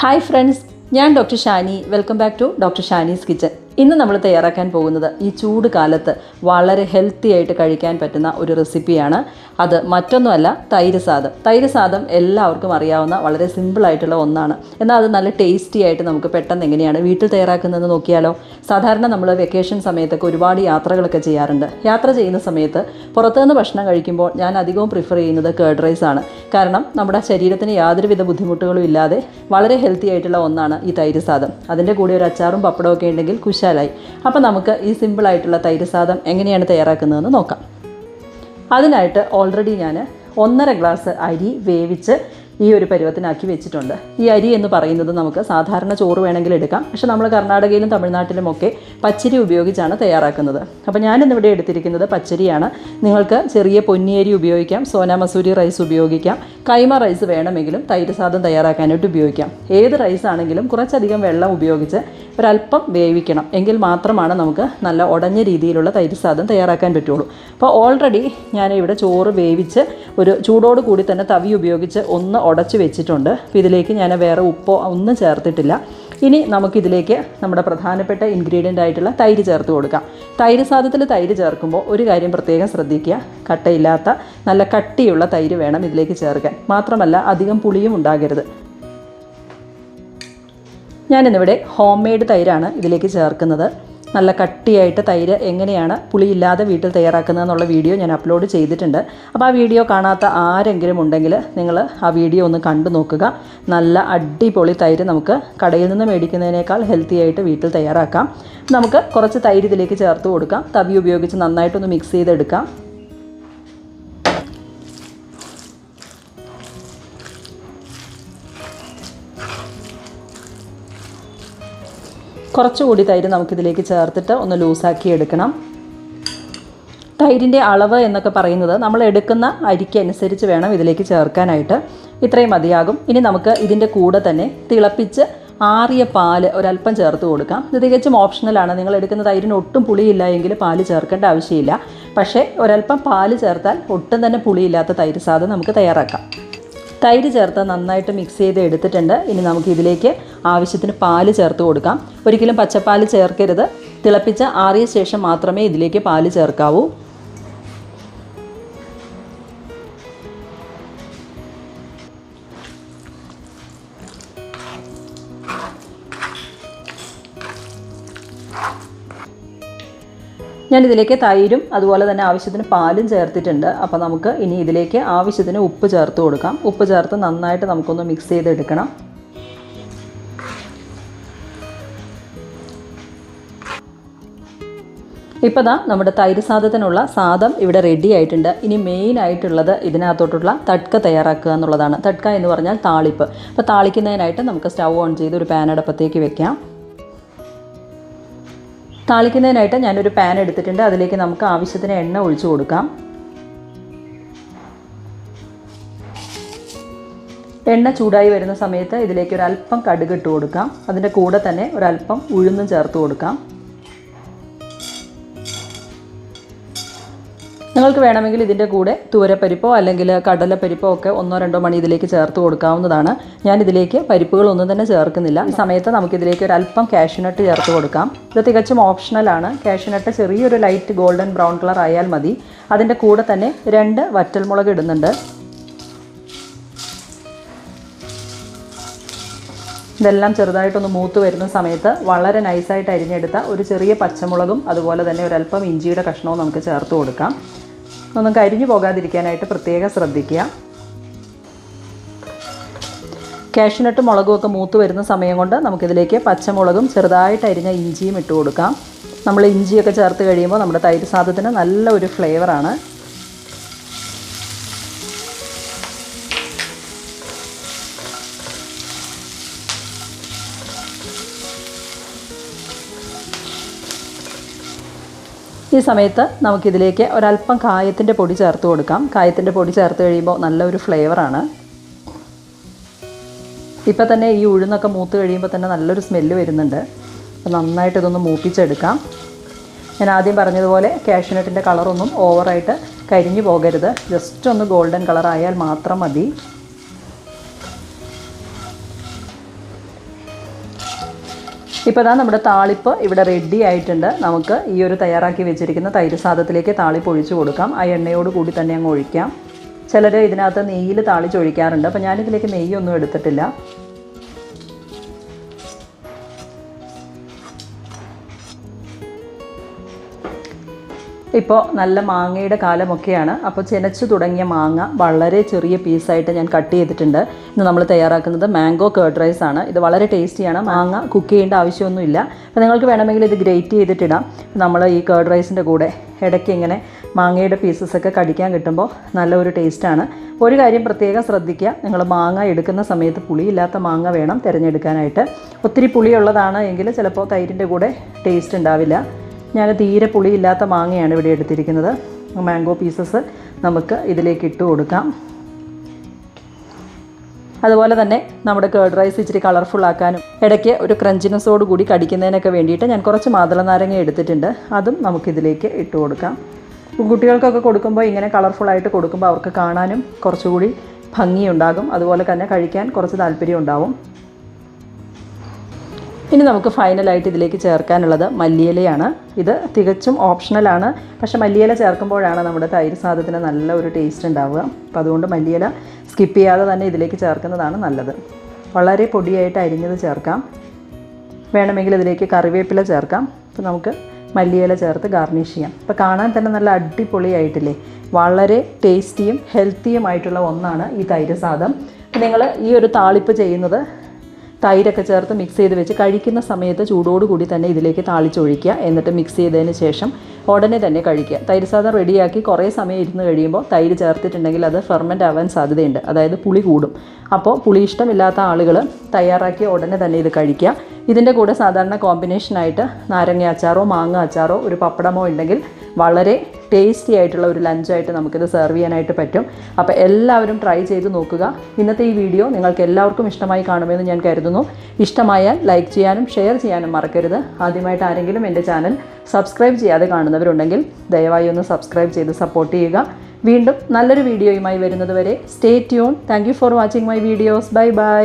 Hi friends ഞാൻ doctor Shani. Welcome back to doctor Shani's kitchen ഇന്ന് നമ്മൾ തയ്യാറാക്കാൻ പോകുന്നത് ഈ ചൂട് കാലത്ത് വളരെ ഹെൽത്തി ആയിട്ട് കഴിക്കാൻ പറ്റുന്ന ഒരു റെസിപ്പിയാണ് അത് മറ്റൊന്നുമല്ല തൈര് സാദം. തൈര് സാദം എല്ലാവർക്കും അറിയാവുന്ന വളരെ സിമ്പിളായിട്ടുള്ള ഒന്നാണ്. എന്നാൽ അത് നല്ല ടേസ്റ്റി ആയിട്ട് നമുക്ക് പെട്ടെന്ന് എങ്ങനെയാണ് വീട്ടിൽ തയ്യാറാക്കുന്നതെന്ന് നോക്കിയാലോ? സാധാരണ നമ്മൾ വെക്കേഷൻ സമയത്തൊക്കെ ഒരുപാട് യാത്രകളൊക്കെ ചെയ്യാറുണ്ട്. യാത്ര ചെയ്യുന്ന സമയത്ത് പുറത്തുനിന്ന് ഭക്ഷണം കഴിക്കുമ്പോൾ ഞാൻ അധികവും പ്രിഫർ ചെയ്യുന്നത് കേർഡ് റൈസ് ആണ്. കാരണം നമ്മുടെ ശരീരത്തിന് യാതൊരുവിധ ബുദ്ധിമുട്ടുകളും ഇല്ലാതെ വളരെ ഹെൽത്തി ആയിട്ടുള്ള ഒന്നാണ് ഈ തൈര് സാദം. അതിന്റെ കൂടെ ഒരു അച്ചാറും പപ്പടവും ഒക്കെ ഉണ്ടെങ്കിൽ കുശാലായി അപ്പോൾ നമുക്ക് ഈ സിമ്പിളായിട്ടുള്ള തൈര് സാദം എങ്ങനെയാണ് തയ്യാറാക്കുന്നതെന്ന് നോക്കാം. അതിനായിട്ട് ഓൾറെഡി ഞാൻ ഒന്നര ഗ്ലാസ് അരി വേവിച്ച് ഈ ഒരു പരുവത്തിനാക്കി വെച്ചിട്ടുണ്ട്. ഈ അരി എന്ന് പറയുന്നത് നമുക്ക് സാധാരണ ചോറ് വേണമെങ്കിൽ എടുക്കാം. പക്ഷെ നമ്മൾ കർണാടകയിലും തമിഴ്നാട്ടിലുമൊക്കെ പച്ചരി ഉപയോഗിച്ചാണ് തയ്യാറാക്കുന്നത്. അപ്പോൾ ഞാനിന്നിവിടെ എടുത്തിരിക്കുന്നത് പച്ചരിയാണ്. നിങ്ങൾക്ക് ചെറിയ പൊന്നിയരി ഉപയോഗിക്കാം സോന മസൂരി റൈസ് ഉപയോഗിക്കാം കൈമ റൈസ് വേണമെങ്കിലും തൈര് സാദം തയ്യാറാക്കാനായിട്ട് ഉപയോഗിക്കാം. ഏത് റൈസ് ആണെങ്കിലും കുറച്ചധികം വെള്ളം ഉപയോഗിച്ച് ഒരല്പം വേവിക്കണം. എങ്കിൽ മാത്രമാണ് നമുക്ക് നല്ല ഉടഞ്ഞ രീതിയിലുള്ള തൈര് സാദം തയ്യാറാക്കാൻ പറ്റുള്ളൂ. അപ്പോൾ ഓൾറെഡി ഞാൻ ഇവിടെ ചോറ് വേവിച്ച് ഒരു ചൂടോട് കൂടി തന്നെ തവി ഉപയോഗിച്ച് ഒന്ന് ഉടച്ച് വെച്ചിട്ടുണ്ട്. അപ്പോൾ ഇതിലേക്ക് ഞാൻ വേറെ ഉപ്പോ ഒന്നും ചേർത്തിട്ടില്ല. ഇനി നമുക്കിതിലേക്ക് നമ്മുടെ പ്രധാനപ്പെട്ട ഇൻഗ്രീഡിയന്റ് ആയിട്ടുള്ള തൈര് ചേർത്ത് കൊടുക്കാം. തൈര് സാധത്തിൽ തൈര് ചേർക്കുമ്പോൾ ഒരു കാര്യം പ്രത്യേകം ശ്രദ്ധിക്കുക. കട്ടയില്ലാത്ത നല്ല കട്ടിയുള്ള തൈര് വേണം ഇതിലേക്ക് ചേർക്കാൻ. മാത്രമല്ല അധികം പുളിയും ഉണ്ടാകരുത്. ഞാനിന്നിവിടെ ഹോം മെയ്ഡ് തൈരാണ് ഇതിലേക്ക് ചേർക്കുന്നത്. നല്ല കട്ടിയായിട്ട് തൈര് എങ്ങനെയാണ് പുളിയില്ലാതെ വീട്ടിൽ തയ്യാറാക്കുന്നത് എന്നുള്ള വീഡിയോ ഞാൻ അപ്ലോഡ് ചെയ്തിട്ടുണ്ട്. അപ്പോൾ ആ വീഡിയോ കാണാത്ത ആരെങ്കിലും ഉണ്ടെങ്കിൽ നിങ്ങൾ ആ വീഡിയോ ഒന്ന് കണ്ടു നോക്കുക. നല്ല അടിപൊളി തൈര് നമുക്ക് കടയിൽ നിന്ന് മേടിക്കുന്നതിനേക്കാൾ ഹെൽത്തി ആയിട്ട് വീട്ടിൽ തയ്യാറാക്കാം. നമുക്ക് കുറച്ച് തൈര് ഇതിലേക്ക് ചേർത്ത് കൊടുക്കാം. തവി ഉപയോഗിച്ച് നന്നായിട്ടൊന്ന് മിക്സ് ചെയ്തെടുക്കാം. കുറച്ചുകൂടി തൈര് നമുക്കിതിലേക്ക് ചേർത്തിട്ട് ഒന്ന് ലൂസാക്കി എടുക്കണം. തൈരിന്റെ അളവ് എന്നൊക്കെ പറയുന്നത് നമ്മൾ എടുക്കുന്ന അരിക്ക് അനുസരിച്ച് വേണം ഇതിലേക്ക് ചേർക്കാനായിട്ട്. ഇത്രയും മതിയാകും. ഇനി നമുക്ക് ഇതിന്റെ കൂടെ തന്നെ തിളപ്പിച്ച് ആറിയ പാൽ ഒരല്പം ചേർത്ത് കൊടുക്കാം. ഇത് തികച്ചും ഓപ്ഷണലാണ് നിങ്ങൾ എടുക്കുന്ന തൈരിന് ഒട്ടും പുളിയില്ല എങ്കിൽ പാൽ ചേർക്കേണ്ട ആവശ്യമില്ല. പക്ഷേ ഒരല്പം പാൽ ചേർത്താൽ ഒട്ടും തന്നെ പുളിയില്ലാത്ത തൈര് സാധനം നമുക്ക് തയ്യാറാക്കാം. തൈര് ചേർത്ത് നന്നായിട്ട് മിക്സ് ചെയ്ത് എടുത്തിട്ടുണ്ട്. ഇനി നമുക്ക് ഇതിലേക്ക് ആവശ്യത്തിന് പാൽ ചേർത്ത് കൊടുക്കാം. ഒരിക്കലും പച്ചപ്പാൽ ചേർക്കരുത്. തിളപ്പിച്ച് ആറിയ ശേഷം മാത്രമേ ഇതിലേക്ക് പാൽ ചേർക്കാവൂ. ഞാൻ ഇതിലേക്ക് തൈരും അതുപോലെ തന്നെ ആവശ്യത്തിന് പാലും ചേർത്തിട്ടുണ്ട്. അപ്പോൾ നമുക്ക് ഇനി ഇതിലേക്ക് ആവശ്യത്തിന് ഉപ്പ് ചേർത്ത് കൊടുക്കാം. ഉപ്പ് ചേർത്ത് നന്നായിട്ട് നമുക്കൊന്ന് മിക്സ് ചെയ്തെടുക്കണം. ഇപ്പോൾ ദാ നമ്മുടെ തൈര് സാധത്തിനുള്ള സാധം ഇവിടെ റെഡി ആയിട്ടുണ്ട്. ഇനി മെയിൻ ആയിട്ടുള്ളത് ഇതിനകത്തോട്ടുള്ള തട്ക തയ്യാറാക്കുക എന്നുള്ളതാണ്. തട്ക എന്ന് പറഞ്ഞാൽ താളിപ്പ്. അപ്പോൾ താളിക്കുന്നതിനായിട്ട് നമുക്ക് സ്റ്റൗ ഓൺ ചെയ്ത് ഒരു പാനടപ്പത്തേക്ക് വെക്കാം. താളിക്കുന്നതിനായിട്ട് ഞാനൊരു പാൻ എടുത്തിട്ടുണ്ട്. അതിലേക്ക് നമുക്ക് ആവശ്യത്തിന് എണ്ണ ഒഴിച്ചു കൊടുക്കാം. എണ്ണ ചൂടായി വരുന്ന സമയത്ത് ഇതിലേക്ക് ഒരു അല്പം കടുക് ഇട്ട് കൊടുക്കാം. അതിന്റെ കൂടെ തന്നെ ഒരല്പം ഉഴുന്നും ചേർത്ത് കൊടുക്കാം. നിങ്ങൾക്ക് വേണമെങ്കിൽ ഇതിന്റെ കൂടെ തൂരപ്പരിപ്പോ അല്ലെങ്കിൽ കടലപ്പരിപ്പോ ഒക്കെ ഒന്നോ രണ്ടോ മണി ഇതിലേക്ക് ചേർത്ത് കൊടുക്കാവുന്നതാണ്. ഞാൻ ഇതിലേക്ക് പരിപ്പുകളൊന്നും തന്നെ ചേർക്കുന്നില്ല. ഈ സമയത്ത് നമുക്കിതിലേക്ക് ഒരു അല്പം കാഷ്യൂനട്ട് ചേർത്ത് കൊടുക്കാം. ഇത് തികച്ചും ഓപ്ഷണലാണ് കാഷ്യൂനട്ട് ചെറിയൊരു ലൈറ്റ് ഗോൾഡൻ ബ്രൗൺ കളർ ആയാൽ മതി. അതിന്റെ കൂടെ തന്നെ രണ്ട് വറ്റൽമുളക് ഇടുന്നുണ്ട്. ഇതെല്ലാം ചെറുതായിട്ടൊന്ന് മൂത്ത് വരുന്ന സമയത്ത് വളരെ നൈസായിട്ട് അരിഞ്ഞെടുത്ത ഒരു ചെറിയ പച്ചമുളകും അതുപോലെ തന്നെ ഒരല്പം ഇഞ്ചിയുടെ കഷ്ണവും നമുക്ക് ചേർത്ത് കൊടുക്കാം. ഒന്നും കരിഞ്ഞു പോകാതിരിക്കാനായിട്ട് പ്രത്യേകം ശ്രദ്ധിക്കുക. കാഷ്യൂനട്ട് മുളകും ഒക്കെ മൂത്ത് വരുന്ന സമയം കൊണ്ട് നമുക്കിതിലേക്ക് പച്ചമുളകും ചെറുതായിട്ട് അരിഞ്ഞ ഇഞ്ചിയും ഇട്ട് കൊടുക്കാം. നമ്മൾ ഇഞ്ചിയൊക്കെ ചേർത്ത് കഴിയുമ്പോൾ നമ്മുടെ തൈര് സാധത്തിന് നല്ല ഒരു ഫ്ലേവറാണ്. ഈ സമയത്ത് നമുക്കിതിലേക്ക് ഒരല്പം കായത്തിന്റെ പൊടി ചേർത്ത് കൊടുക്കാം. കായത്തിന്റെ പൊടി ചേർത്ത് കഴിയുമ്പോൾ നല്ലൊരു ഫ്ലേവറാണ് ഇപ്പം തന്നെ ഈ ഉഴുന്നൊക്കെ മൂത്ത് കഴിയുമ്പോൾ തന്നെ നല്ലൊരു സ്മെല്ല് വരുന്നുണ്ട്. അപ്പോൾ നന്നായിട്ട് ഇതൊന്ന് മൂപ്പിച്ചെടുക്കാം. ഞാൻ ആദ്യം പറഞ്ഞതുപോലെ കാഷ്യൂനട്ടിന്റെ കളറൊന്നും ഓവറായിട്ട് കരിഞ്ഞു പോകരുത്. ജസ്റ്റ് ഒന്ന് ഗോൾഡൻ കളറായാൽ മാത്രം മതി. ഇപ്പോൾ ഇതാ നമ്മുടെ താളിപ്പ് ഇവിടെ റെഡി ആയിട്ടുണ്ട്. നമുക്ക് ഈ ഒരു തയ്യാറാക്കി വെച്ചിരിക്കുന്ന തൈര് സാധത്തിലേക്ക് താളിപ്പ് ഒഴിച്ചു കൊടുക്കാം. ആ എണ്ണയോട് കൂടി തന്നെ അങ്ങ് ഒഴിക്കാം. ചിലർ ഇതിനകത്ത് നെയ്യിൽ താളിച്ചൊഴിക്കാറുണ്ട് അപ്പോൾ ഞാനിതിലേക്ക് നെയ്യൊന്നും എടുത്തിട്ടില്ല. ഇപ്പോൾ നല്ല മാങ്ങയുടെ കാലമൊക്കെയാണ്. അപ്പോൾ ചെനച്ചു തുടങ്ങിയ മാങ്ങ വളരെ ചെറിയ പീസായിട്ട് ഞാൻ കട്ട് ചെയ്തിട്ടുണ്ട്. ഇന്ന് നമ്മൾ തയ്യാറാക്കുന്നത് മാംഗോ കേർഡ് റൈസ് ആണ്. ഇത് വളരെ ടേസ്റ്റിയാണ്. മാങ്ങ കുക്ക് ചെയ്യേണ്ട ആവശ്യമൊന്നുമില്ല. അപ്പോൾ നിങ്ങൾക്ക് വേണമെങ്കിൽ ഇത് ഗ്രേറ്റ് ചെയ്തിട്ടിടാം. നമ്മൾ ഈ കേർഡ് റൈസിന്റെ കൂടെ ഇടയ്ക്ക് ഇങ്ങനെ മാങ്ങയുടെ പീസസ് ഒക്കെ കടിക്കാൻ കിട്ടുമ്പോൾ നല്ല ഒരു ടേസ്റ്റാണ് ഒരു കാര്യം പ്രത്യേകം ശ്രദ്ധിക്കുക. നിങ്ങൾ മാങ്ങ എടുക്കുന്ന സമയത്ത് പുളിയില്ലാത്ത മാങ്ങ വേണം തിരഞ്ഞെടുക്കാനായിട്ട്. ഒത്തിരി പുളിയുള്ളതാണ് എങ്കിൽ ചിലപ്പോൾ തൈരിന്റെ കൂടെ ടേസ്റ്റ് ഉണ്ടാവില്ല. ഞാൻ തീരെ പുളിയില്ലാത്ത മാങ്ങയാണ് ഇവിടെ എടുത്തിരിക്കുന്നത്. മാംഗോ പീസസ് നമുക്ക് ഇതിലേക്ക് ഇട്ട് കൊടുക്കാം. അതുപോലെ തന്നെ നമ്മുടെ കേർഡ് റൈസ് ഇച്ചിരി കളർഫുൾ ആക്കാനും ഇടയ്ക്ക് ഒരു ക്രഞ്ചിനെസ്സോട് കൂടി കടിക്കുന്നതിനൊക്കെ വേണ്ടിയിട്ട് ഞാൻ കുറച്ച് മാതള നാരങ്ങ എടുത്തിട്ടുണ്ട്. അതും നമുക്കിതിലേക്ക് ഇട്ട് കൊടുക്കാം. കുട്ടികൾക്കൊക്കെ കൊടുക്കുമ്പോൾ ഇങ്ങനെ കളർഫുള്ളായിട്ട് കൊടുക്കുമ്പോൾ അവർക്ക് കാണാനും കുറച്ചുകൂടി ഭംഗിയുണ്ടാകും. അതുപോലെ തന്നെ കഴിക്കാൻ കുറച്ച് താല്പര്യം ഉണ്ടാവും ഇനി നമുക്ക് ഫൈനലായിട്ട് ഇതിലേക്ക് ചേർക്കാനുള്ളത് മല്ലിയിലയാണ്. ഇത് തികച്ചും ഓപ്ഷണലാണ് പക്ഷേ മല്ലിയില ചേർക്കുമ്പോഴാണ് നമ്മുടെ തൈര് സാധത്തിന് നല്ല ഒരു ടേസ്റ്റ് ഉണ്ടാവുക. അപ്പോൾ അതുകൊണ്ട് മല്ലിയില സ്കിപ്പ് ചെയ്യാതെ തന്നെ ഇതിലേക്ക് ചേർക്കുന്നതാണ് നല്ലത്. വളരെ പൊടിയായിട്ട് അരിഞ്ഞത് ചേർക്കാം. വേണമെങ്കിൽ ഇതിലേക്ക് കറിവേപ്പില ചേർക്കാം. അപ്പോൾ നമുക്ക് മല്ലിയില ചേർത്ത് ഗാർണിഷ് ചെയ്യാം. അപ്പോൾ കാണാൻ തന്നെ നല്ല അടിപൊളിയായിട്ടില്ലേ? വളരെ ടേസ്റ്റിയും ഹെൽത്തിയുമായിട്ടുള്ള ഒന്നാണ് ഈ തൈര് സാദം നിങ്ങൾ ഈ ഒരു താളിപ്പ് ചെയ്യുന്നത് തൈരൊക്കെ ചേർത്ത് മിക്സ് ചെയ്ത് വെച്ച് കഴിക്കുന്ന സമയത്ത് ചൂടോടുകൂടി തന്നെ ഇതിലേക്ക് താളിച്ചൊഴിക്കുക. എന്നിട്ട് മിക്സ് ചെയ്തതിന് ശേഷം ഉടനെ തന്നെ കഴിക്കുക. തൈര് സാധനം റെഡിയാക്കി കുറേ സമയം ഇരുന്ന് കഴിയുമ്പോൾ തൈര് ചേർത്തിട്ടുണ്ടെങ്കിൽ അത് ഫെർമെന്റ് ആവാൻ സാധ്യതയുണ്ട്. അതായത് പുളി കൂടും. അപ്പോൾ പുളി ഇഷ്ടമില്ലാത്ത ആളുകൾ തയ്യാറാക്കി ഉടനെ തന്നെ ഇത് കഴിക്കുക. ഇതിന്റെ കൂടെ സാധാരണ കോമ്പിനേഷനായിട്ട് നാരങ്ങ അച്ചാറോ മാങ്ങ അച്ചാറോ ഒരു പപ്പടമോ ഉണ്ടെങ്കിൽ വളരെ ടേസ്റ്റി ആയിട്ടുള്ള ഒരു ലഞ്ചായിട്ട് നമുക്കിത് സെർവ് ചെയ്യാനായിട്ട് പറ്റും. അപ്പോൾ എല്ലാവരും ട്രൈ ചെയ്ത് നോക്കുക. ഇന്നത്തെ ഈ വീഡിയോ നിങ്ങൾക്ക് എല്ലാവർക്കും ഇഷ്ടമായി കാണുമെന്ന് ഞാൻ കരുതുന്നു. ഇഷ്ടമായാൽ ലൈക്ക് ചെയ്യാനും ഷെയർ ചെയ്യാനും മറക്കരുത്. ആദ്യമായിട്ട് ആരെങ്കിലും എന്റെ ചാനൽ സബ്സ്ക്രൈബ് ചെയ്യാതെ കാണുന്നവരുണ്ടെങ്കിൽ ദയവായി ഒന്ന് സബ്സ്ക്രൈബ് ചെയ്ത് സപ്പോർട്ട് ചെയ്യുക. വീണ്ടും നല്ലൊരു വീഡിയോയുമായി വരുന്നതുവരെ stay tune thank you for watching my videos bye bye